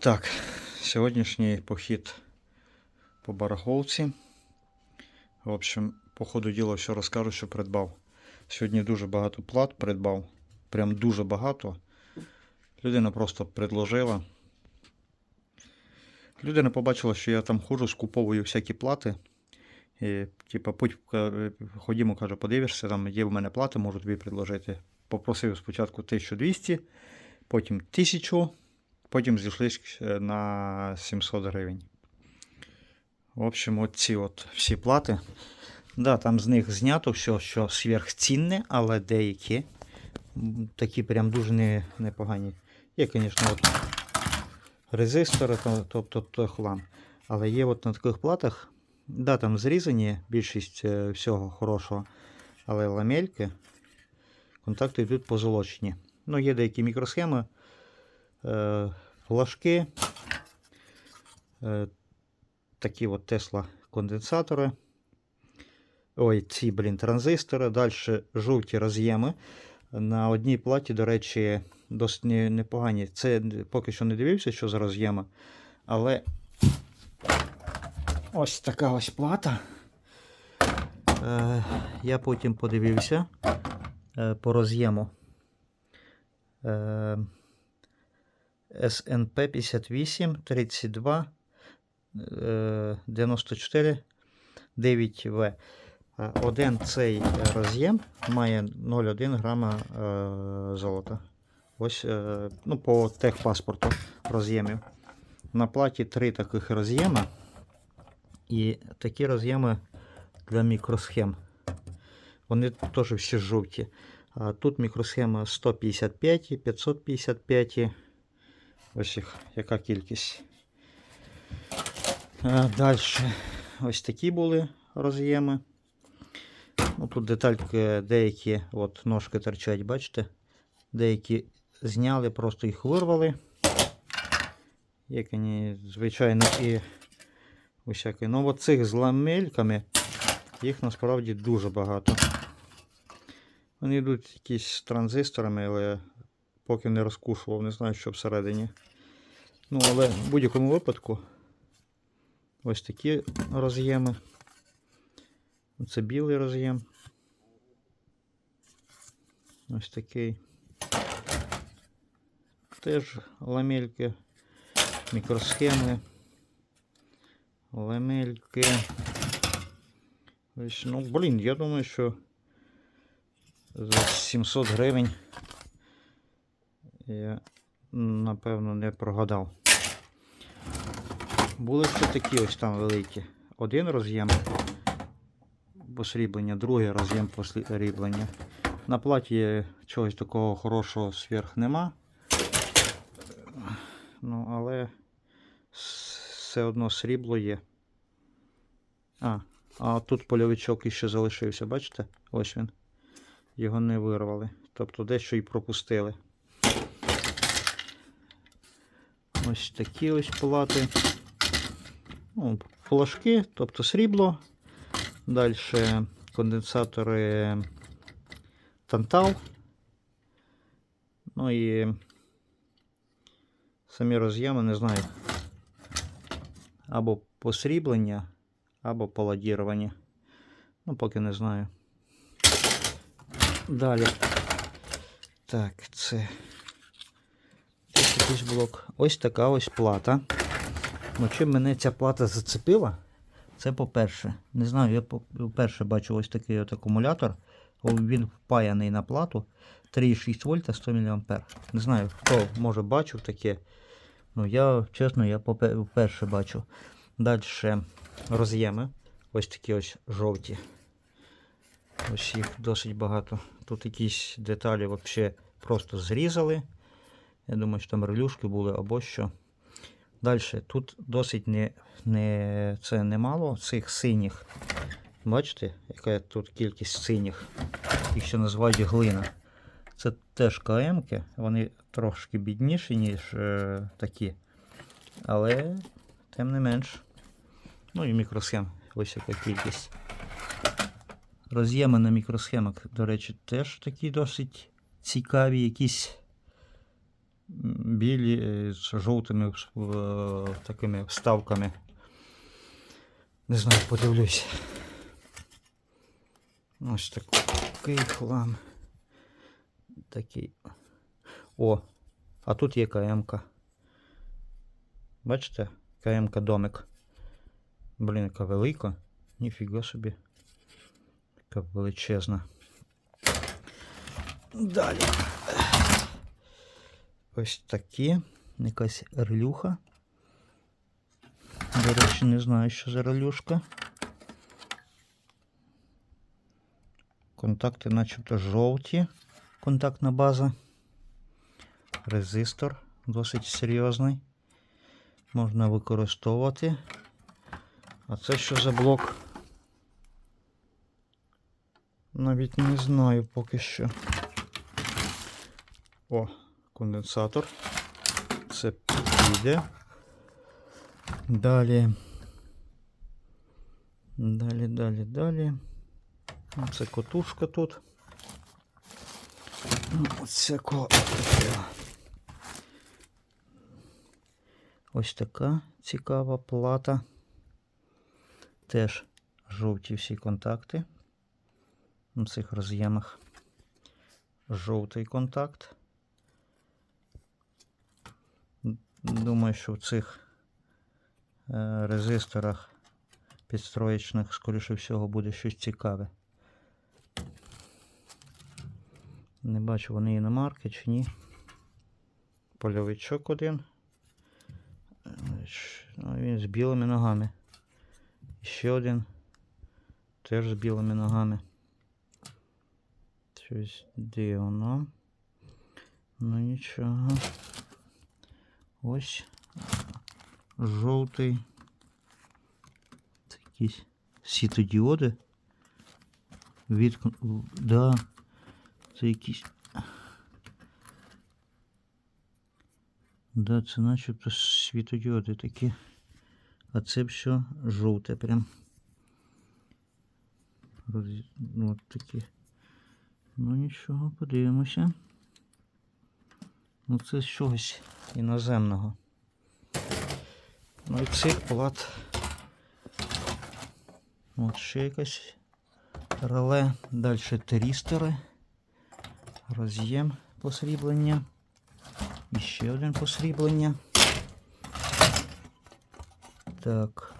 Так, сьогоднішній похід по барахолці. В общем, по ходу діла все розкажу, що придбав. Сьогодні дуже багато плат придбав. Прям дуже багато. Людина просто предложила. Людина побачила, що я там ходжу, скуповую всякі плати. І, типа, ка- ходімо, каже, подивишся, там є в мене плати, можу тобі предложити. Попросив спочатку 1200, потім 1000, потім зійшлись е, на 700 гривень. В общем, от ці от всі плати. Да, там з них знято все, що сверхцінне, але деякі такі прям дуже не, непогані. Є, звісно, от резистори, то- тобто то хлам. Але є от на таких платах, да, там зрізані більшість е, всього хорошого, але ламельки, контакти йдуть позолочені. Ну, є деякі мікросхеми, флажки, е, такі от Тесла конденсатори. Ой, ці, блін, транзистори. Далі жовті роз'єми. На одній платі, до речі, досить непогані. Це поки що не дивився, що за роз'єми. Але ось така ось плата. Е, я потім подивився е, по роз'єму. Е, SNP 58 32 е, 94 9В. Е, Один цей роз'єм має 0,1 грама е, золота. Ось е, ну, по техпаспорту роз'ємів. На платі три таких роз'єми. І такі роз'єми для мікросхем. Вони теж всі жовті. Тут мікросхема 155, 555. Ось їх яка кількість. Далі ось такі були роз'єми. Ну, тут детальки деякі от ножки торчать, бачите? Деякі зняли, просто їх вирвали. Як вони, звичайно, і усякі. Ну, от цих з ламельками їх насправді дуже багато. Вони йдуть якісь транзисторами, але поки не розкушував, не знаю, що всередині. Ну, але в будь-якому випадку ось такі роз'єми. Це білий роз'єм. Ось такий. Теж ламельки, мікросхеми, ламельки. Ось, ну, блін, я думаю, що за 700 гривень я напевно не прогадав. Були ще такі ось там великі. Один роз'єм посріблення, другий роз'єм посріблення. На платі чогось такого хорошого сверх нема. Ну, але все одно срібло є. А, а тут польовичок іще залишився, бачите? Ось він. Його не вирвали. Тобто дещо і пропустили. Ось такі ось плати. Ну, флажки, тобто срібло. Далі конденсатори Тантал. Ну і самі роз'єми, не знаю. Або посріблення, або паладірування. Ну, поки не знаю. Далі. Так, це. Ось якийсь блок. Ось така ось плата. Ну, чим мене ця плата зацепила? Це по-перше. Не знаю, я вперше бачу ось такий от акумулятор. Він впаяний на плату 3,6 вольта 100 мА. Не знаю, хто може бачив таке. Ну, я, чесно, я вперше бачу. Далі роз'єми. Ось такі ось жовті. Ось їх досить багато. Тут якісь деталі взагалі просто зрізали. Я думаю, що там релюшки були або що. Далі, тут досить не, не, це немало цих синіх. Бачите, яка тут кількість синіх. Їх ще називають глина. Це теж КМки, вони трошки бідніші, ніж е, такі. Але тим не менш. Ну і мікросхем. Яка кількість. Роз'єми на мікросхемах, до речі, теж такі досить цікаві, якісь білі е, з жовтими е, такими вставками. Не знаю, подивлюсь. Ось такий хлам. Такий. О, а тут є КМ-ка. Бачите? КМ-ка домик. Блін, яка велика. Ніфіга собі. Яка величезна. Далі. Ось такі. Якась релюха. До речі, не знаю, що за релюшка. Контакти начебто жовті. Контактна база. Резистор досить серйозний. Можна використовувати. А це що за блок? Навіть не знаю поки що. О, конденсатор. Це піде. Далі. Далі, далі, далі. Це котушка тут. Ну, Оце ко. Ось така цікава плата. Теж жовті всі контакти. На цих роз'ємах. Жовтий контакт. Думаю, що в цих е, резисторах підстроєчних, скоріше всього, буде щось цікаве. Не бачу, вони є на марки чи ні. Польовичок один. Ну, Він з білими ногами. Ще один. Теж з білими ногами. Щось дивно. Ну нічого. Ось жовтий. Це якісь світодіоди. Від... Да. Це якісь. Да, це начебто світодіоди такі. А це все жовте прям. Роз- от такі. Ну нічого, подивимося. Ну це з чогось іноземного. Ну і цих плат. От ще якась реле. Далі терістори. Роз'єм посріблення. І ще один посріблення. Так.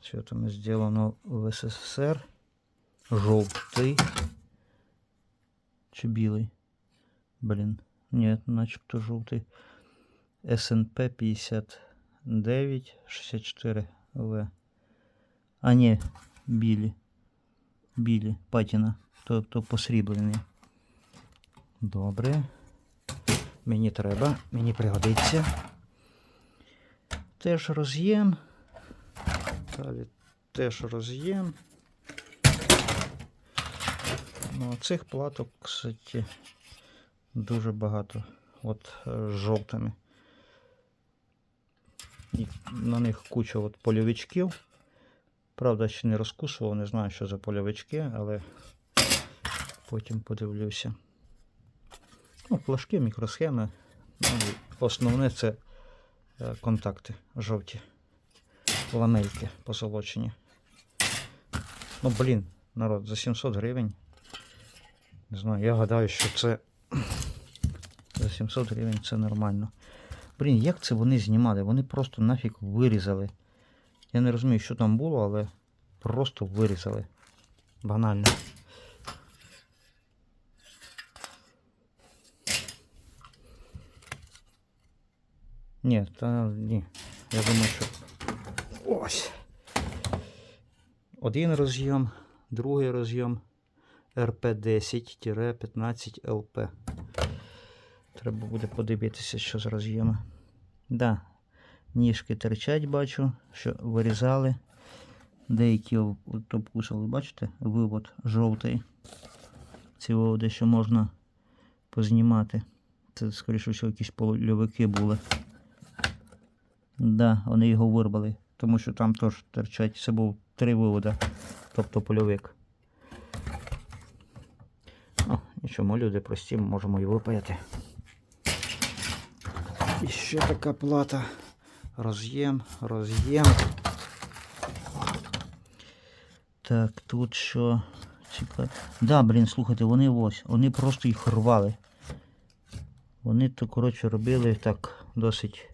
Що там зроблено в СССР? Жовтий. Чи білий? Блін. Ні, начебто жовтий. СНП 59 64 В. А ні, білі. Білі, патіна. Тобто посріблені. Добре. Мені треба, мені пригодиться. Теж роз'єм. Далі теж роз'єм. Ну, цих платок, кстати, дуже багато. От е, з жовтими. І на них куча от польовичків. Правда, ще не розкусував, не знаю, що за польовички, але потім подивлюся. Ну, флажки, мікросхеми. Ну, основне це е, контакти жовті. Ламельки позолочені. Ну, блін, народ, за 700 гривень. Не знаю, я гадаю, що це 700 гривень це нормально. Блін, як це вони знімали? Вони просто нафіг вирізали. Я не розумію, що там було, але просто вирізали. Банально. Ні, та ні. Я думаю, що. Ось. Один роз'єм, другий роз'єм RP10-15LP. Треба буде подивитися, що з роз'єми. Да, ніжки терчать, бачу, що вирізали. Деякі об- обкусали, бачите? Вивод жовтий. Ці виводи ще можна познімати. Це, скоріше всього, якісь польовики були. Да, вони його вирвали, тому що там теж терчать. Це був три вивода, тобто польовик. О, нічого, ми люди прості, можемо і випаяти. І ще така плата. Роз'єм, роз'єм. Так, тут що. Чекай. Да, блін, слухайте, вони ось. Вони просто їх рвали. Вони то, коротше, робили так досить.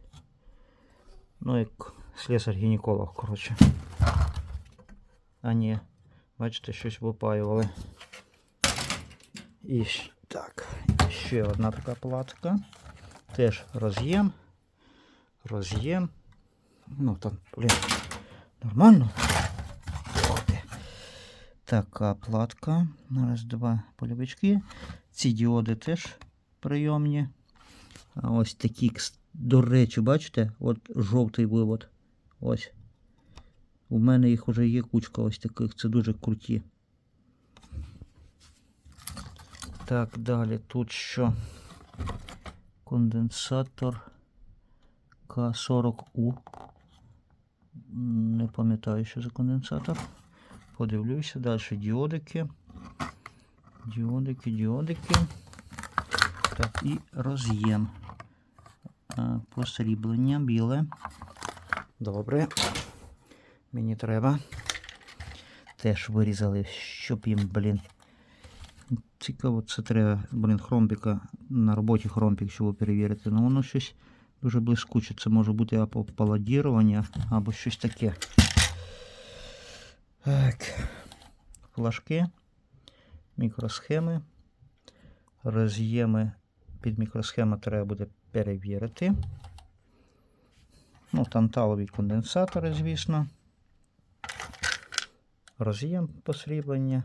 Ну, як слесар-гінеколог, коротше. А ні, бачите, щось випаювали. І так, ще одна така платка. Теж роз'єм. Роз'єм. Ну там, блін, нормально. Така платка. Раз, два полівички. Ці діоди теж прийомні. А ось такі, до речі, бачите, от жовтий вивод. Ось. У мене їх вже є кучка ось таких. Це дуже круті. Так, далі тут що? Конденсатор К40У. Не пам'ятаю, що за конденсатор. Подивлюся. Далі діодики. Діодики, діодики. Так, і роз'єм. Посріблення біле. Добре. Мені треба. Теж вирізали, щоб їм, блін. Цікаво, це треба, блін, хромпіка на роботі хромпік, щоб перевірити. Ну воно щось дуже блискуче. Це може бути або паладірування, або щось таке. Так. Флажки, мікросхеми. Роз'єми під мікросхему треба буде перевірити. Ну, танталові конденсатори, звісно. Роз'єм посріблення.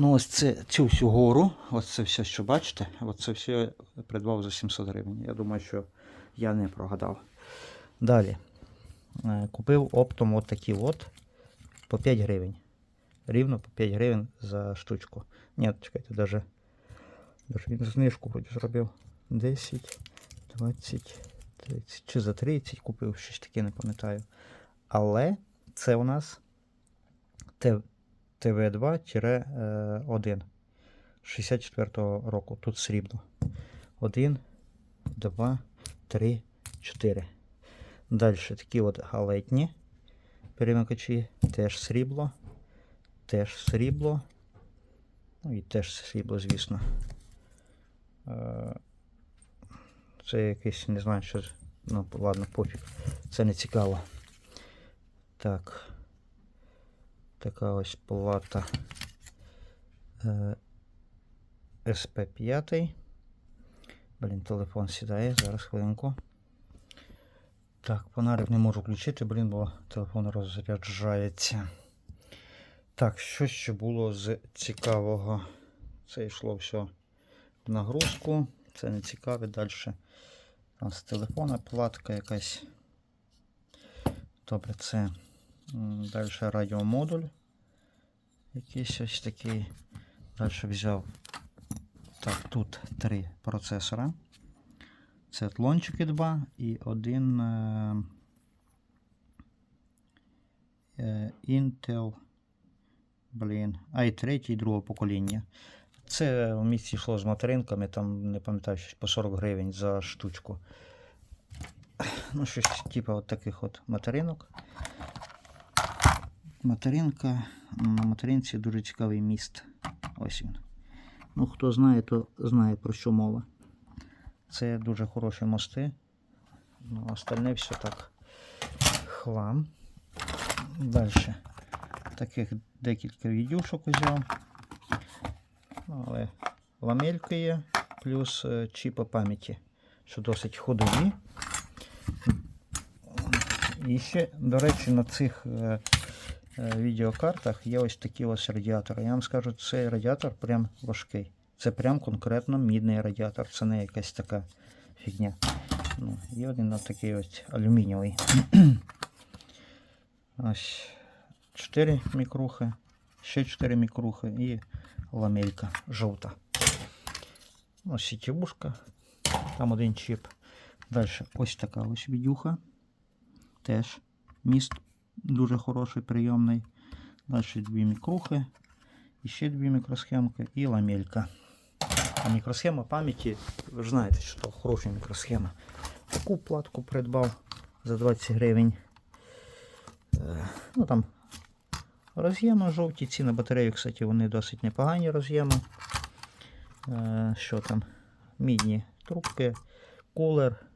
Ну, ось це, цю всю гору, ось це все, що бачите, ось це все придбав за 700 гривень. Я думаю, що я не прогадав. Далі. Е, Купив оптом от такі от по 5 гривень. Рівно по 5 гривень за штучку. Ні, чекайте, даже, даже він знижку хоч зробив. 10, 20, 30 чи за 30 купив, щось таке не пам'ятаю. Але це у нас Т- ТВ2-1 64-го року. Тут срібло. 1, 2, 3, 4. Далі такі от галетні перемикачі, теж срібло, теж срібло. Ну і теж срібло, звісно. Е, Це якийсь, не знаю, що. Ну, ладно, пофіг. Це не цікаво. Так. Така ось плата е, SP5. Блін, телефон сідає, зараз хвилинку. Так, фонарик не можу включити, блін, бо телефон розряджається. Так, що ще було з цікавого? Це йшло все в нагрузку. Це не цікаве. Далі у нас телефона платка якась. Добре, це далі радіомодуль. Якийсь ось такий. Далі взяв. Так, тут три процесора. Це тлончики 2 і один е, е, Intel. Блін, i3 другого покоління. Це в місті йшло з материнками, там не пам'ятаю, щось по 40 гривень за штучку. Ну, щось типу от таких от материнок. Материнка. На материнці дуже цікавий міст. Ось він. Ну, хто знає, то знає про що мова. Це дуже хороші мости. Ну, остальне все так. Хлам. Далі. Таких декілька відюшок взяв. Ну, але ламелька є, плюс е, чіпи пам'яті, що досить ходові. І ще, до речі, на цих е, відеокартах є ось такі ось радіатори. Я вам скажу, цей радіатор прям важкий. Це прям конкретно мідний радіатор, це не якась така фігня. Ну, є один ось такий ось алюмінієвий. ось 4 мікрухи, ще 4 мікрухи і ламелька жовта. Ось сітівушка, там один чіп. Далі ось така ось відюха. Теж міст дуже хороший, прийомний. Далі дві мікрухи, і ще дві мікросхемки і ламелька. мікросхема пам'яті. Ви ж знаєте, що то хороша мікросхема. Таку платку придбав за 20 гривень. Е, Ну там роз'єми жовті, ці на батарею, кстати, вони досить непогані роз'єми. Е, Що там? Мідні трубки, кулер.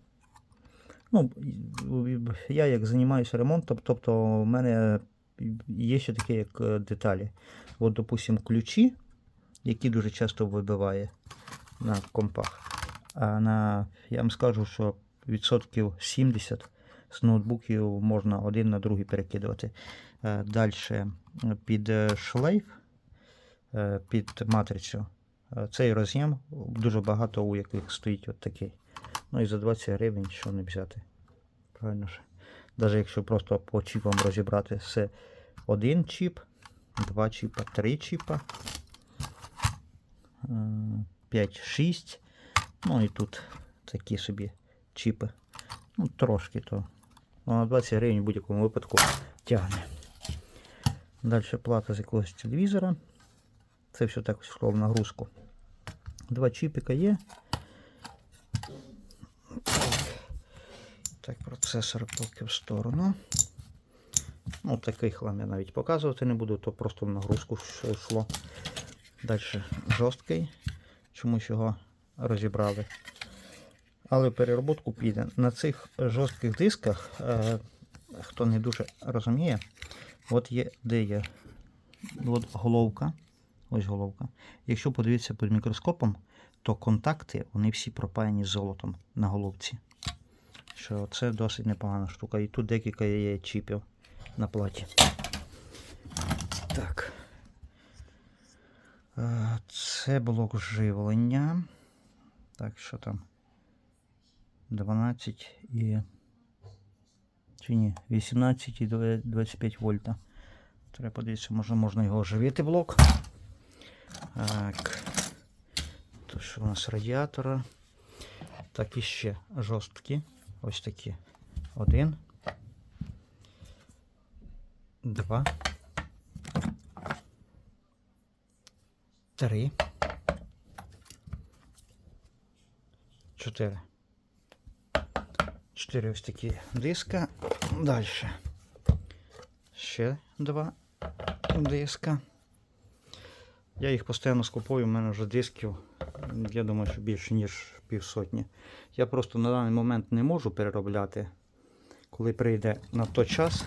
Ну, я як займаюся ремонтом, тобто в мене є ще такі як е, деталі. От, допустим, ключі, які дуже часто вибиває на компах. А на, я вам скажу, що відсотків 70 з ноутбуків можна один на другий перекидувати. Далі під е, шлейф, е, під матрицю. е, Цей роз'єм дуже багато у яких стоїть от такий. Ну і за 20 гривень що не взяти. Правильно ж? Навіть якщо просто по чіпам розібрати все один чіп, два чіпа, три чіпа, 5-6. Ну і тут такі собі чіпи. Ну, трошки то. Ну, на 20 гривень в будь-якому випадку тягне. Далі плата з якогось телевізора. Це все так в нагрузку. Два чіпика є. Так, процесор поки в сторону. Ну, такий хлам я навіть показувати не буду, то просто в нагрузку йшло. Далі жорсткий. Чомусь його розібрали. Але в перероботку піде. На цих жорстких дисках, е, хто не дуже розуміє, от є де є от головка. Ось головка. Якщо подивитися під мікроскопом, то контакти вони всі пропаяні золотом на головці. Що це досить непогана штука. І тут декілька є чіпів на платі. Так. Е, Це блок живлення. Так, що там? 12 і. Чи ні? 18 і 25 вольта. Треба подивитися, може можна його оживити блок. Так. Тут що у нас радіатора. Так, і ще жорсткі. Ось такі. Один. Два. Три. Чотири. Чотири ось такі диска. Далі. Ще два диска. Я їх постійно скупую, у мене вже дисків, я думаю, що більше, ніж півсотні. Я просто на даний момент не можу переробляти. Коли прийде на той час,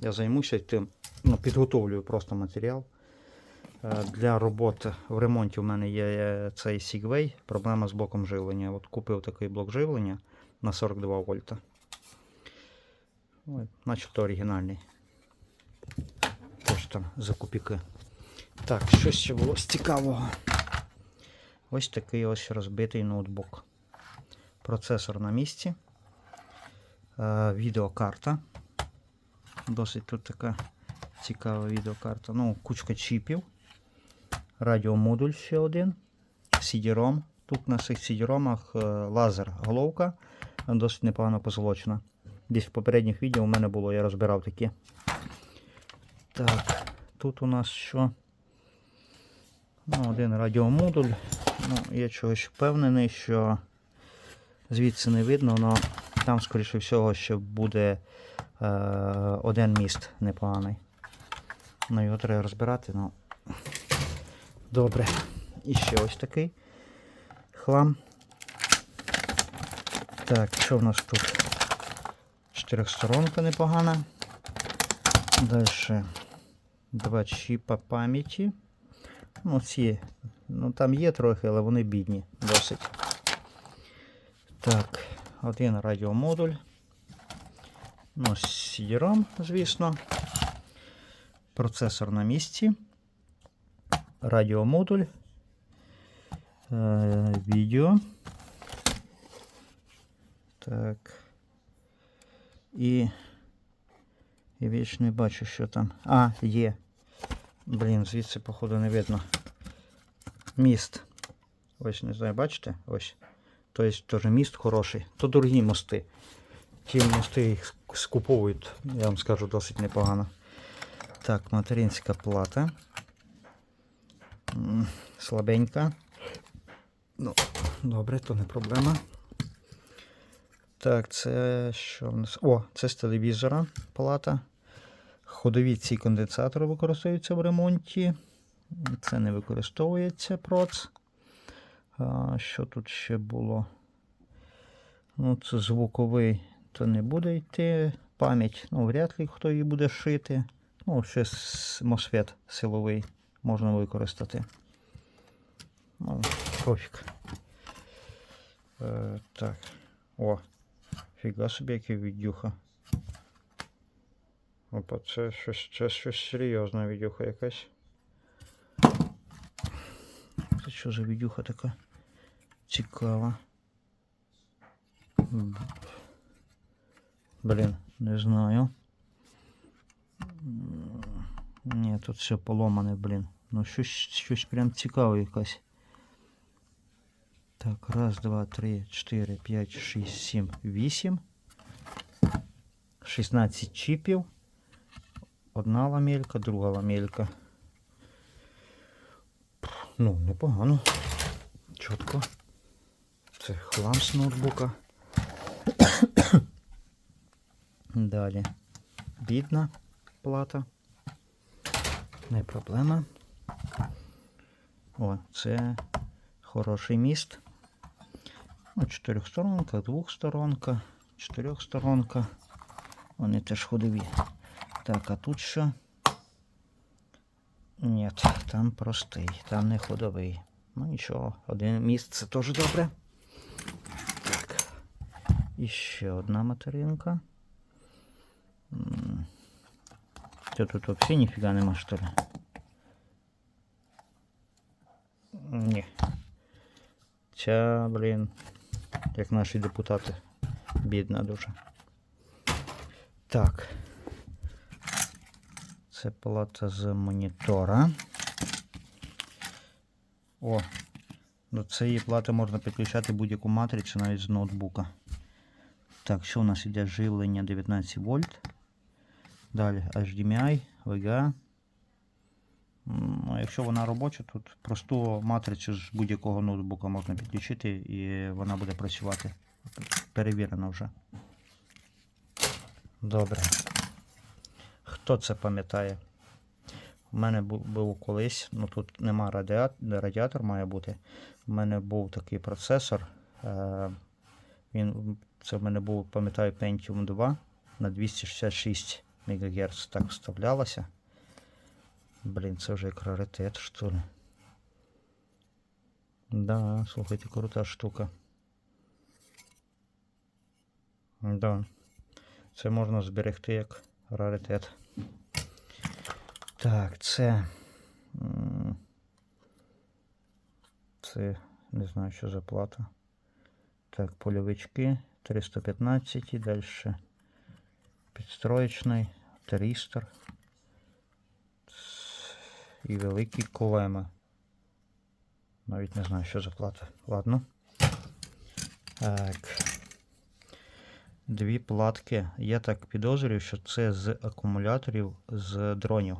я займуся тим, ну, підготовлюю просто матеріал. Е, Для роботи в ремонті у мене є е, цей Segway, проблема з блоком живлення. От купив такий блок живлення на 42 вольта. Ой, начебто оригінальний. Теж там за. Так, що ще було з цікавого? Ось такий ось розбитий ноутбук. Процесор на місці. Е, відеокарта. Досить тут така цікава відеокарта. Ну, кучка чіпів. Радіомодуль ще один. CD-ROM. Тут на цих CD-ROMах е, лазер головка. Досить непогано позолочена. Десь в попередніх відео у мене було, я розбирав такі. Так, тут у нас що? Ну, один радіомодуль. Ну, я чогось впевнений, що звідси не видно, але там, скоріше всього, ще буде е, один міст непоганий. Ну, його треба розбирати, ну. Добре. І ще ось такий хлам. Так, що в нас тут? Чотирьохсторонка непогана. Далі два чіпа пам'яті. Ну, ці, ну там є трохи, але вони бідні досить. Так, один радіомодуль. Ну, CD-ROM, звісно. Процесор на місці. Радіомодуль. Е, відео. Так. І. Я більше не бачу, що там. А, є. Блін, звідси, походу, не видно. Міст. Ось, не знаю, бачите? Ось. Тобто теж міст хороший. То дорогі мости. Ті мости їх скуповують, я вам скажу, досить непогано. Так, материнська плата. Слабенька. Ну, добре, то не проблема. Так, це що в нас? О, це з телевізора палата. Ходові ці конденсатори використовуються в ремонті. Це не використовується проц. Що тут ще було? Ну, це звуковий, то не буде йти. Пам'ять, ну, вряд ли хто її буде шити. Ну, ще MOSFET силовий можна використати. Ну, пофіг. Е, так. О, фіга собі, який відюха. Опа, це щось, це щось серйозна відюха якась. Це що за відюха така? Цікава. М. Блін, не знаю. Ні, тут все поломане, блін. Ну щось, щось прям цікаве якась. Так, раз, два, три, чотири, п'ять, шість, сім, вісім. 16 чіпів. Одна ламелька, друга ламелька. Ну, непогано. Чітко. Це хлам з ноутбука. Далі. Бідна плата. Не проблема. О, це хороший міст. Ну, чотирьохсторонка, двохсторонка, чотирьохсторонка. Вони теж ходові. Так, а тут що? Ні, там простий, там не ходовий. Ну нічого, один міст це теж добре. І ще одна материнка. Що тут взагалі ніфіга нема, що ли? Ні. Ця, блін, як наші депутати. Бідна дуже. Так. Це палата з монітора. О, до цієї плати можна підключати будь-яку матрицю навіть з ноутбука. Так, що у нас іде живлення 19 вольт. Далі HDMI, VGA. Якщо вона робоча, тут просту матрицю з будь-якого ноутбука можна підключити і вона буде працювати. Перевірено вже. Добре. Хто це пам'ятає? У мене був колись, ну тут нема радіатор, радіатор має бути. У мене був такий процесор. Е, він, це в мене був, пам'ятаю, Pentium 2 на 266 МГц так вставлялося. Блін, це вже як раритет, що ли. Да, слухайте, крута штука. Да. Це можна зберегти як раритет. Так, це. Це не знаю, що за плата. Так, польовички 315 і далі. Підстроєчний, тристор. І великі колеми. Навіть не знаю, що за плата. Ладно. Так. Дві платки. Я так підозрюю, що це з акумуляторів з дронів.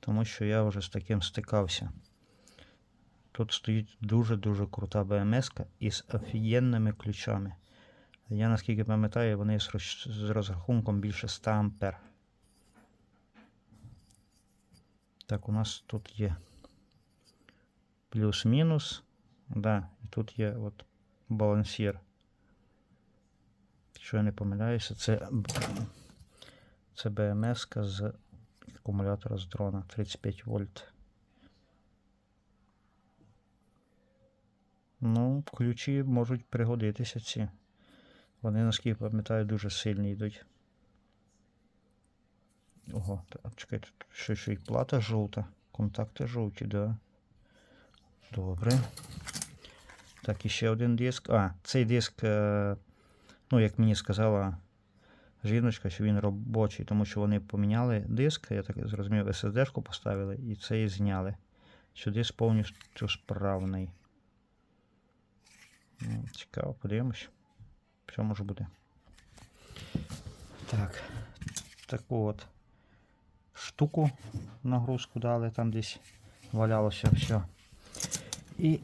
Тому що я вже з таким стикався. Тут стоїть дуже-дуже крута БМС із офігенними ключами. Я наскільки пам'ятаю, вони з розрахунком більше 100 ампер. Так, у нас тут є плюс-мінус. Да, і тут є от балансір. Якщо я не помиляюся, це, це БМС з акумулятора з дрона 35 вольт. Ну, ключі можуть пригодитися ці. Вони, наскільки пам'ятаю, дуже сильні йдуть. Ого, чекайте, тут ще, й плата жовта. Контакти жовті, да. Добре. Так, і ще один диск. А, цей диск, е, ну, як мені сказала жіночка, що він робочий, тому що вони поміняли диск, я так зрозумів, SSD-шку поставили і цей зняли. Що диск повністю справний. Ну, Цікаво, подивимось. Що може бути. Так. Таку от штуку нагрузку дали, там десь валялося все. І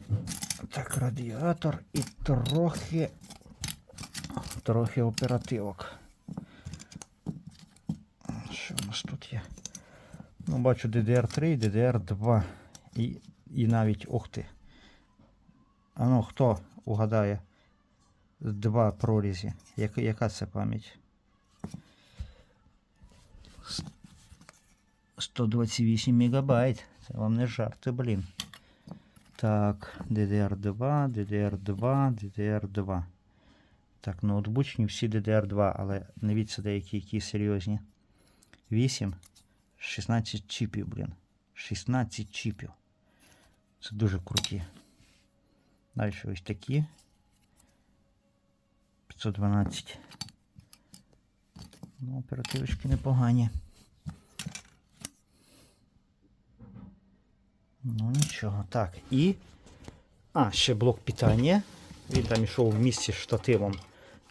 Так, радіатор і трохи. Трохи оперативок. Що у нас тут є? Ну, бачу DDR3 і DDR2. І, і навіть ух ти. А ну, хто угадає? Два прорізі. Яка, яка це пам'ять? 128 мегабайт. Це вам не жарти, блін. Так, DDR2, DDR2, DDR2. Так, ноутбучні всі DDR2, але дивіться деякі які серйозні. 8, 16 чіпів, блін. 16 чіпів. Це дуже круті. Далі ось такі. 512. Ну, оперативочки непогані. Ну нічого. Так, і. А, ще блок питання. Він там йшов в місці з штативом.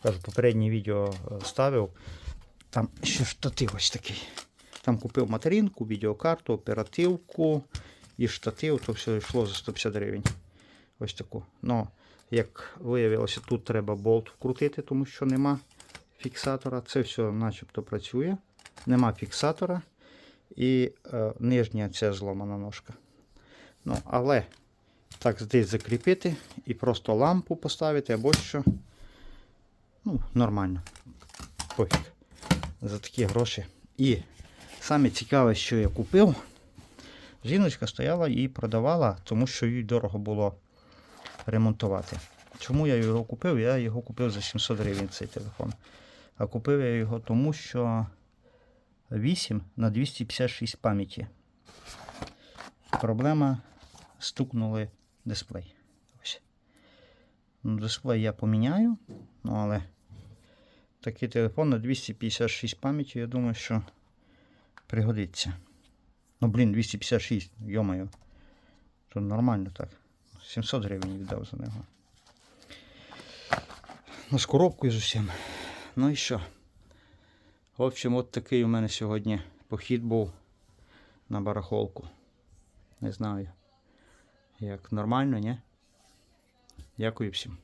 Кажу, попереднє відео е, ставив. Там ще штатив ось такий. Там купив материнку, відеокарту, оперативку і штатив, то все йшло за 150 гривень. Ось таку. Ну, як виявилося, тут треба болт вкрутити, тому що нема фіксатора. Це все начебто працює. Нема фіксатора. І е, нижня ця зломана ножка. Ну, але так десь закріпити і просто лампу поставити або що. Ну, нормально. Пофіг. За такі гроші. І саме цікаве, що я купив. Жіночка стояла і продавала, тому що їй дорого було ремонтувати. Чому я його купив? Я його купив за 700 гривень цей телефон. А купив я його тому, що 8 на 256 пам'яті. Проблема стукнули дисплей. Ось. Ну, дисплей я поміняю, ну, але такий телефон на 256 пам'яті, я думаю, що пригодиться. Ну, блін, 256, йомаю. То нормально так. 700 гривень віддав за нього. Ну, з коробкою з усім. Ну і що? В общем, от такий у мене сьогодні похід був на барахолку. Не знаю. Як нормально, ні? Дякую всім.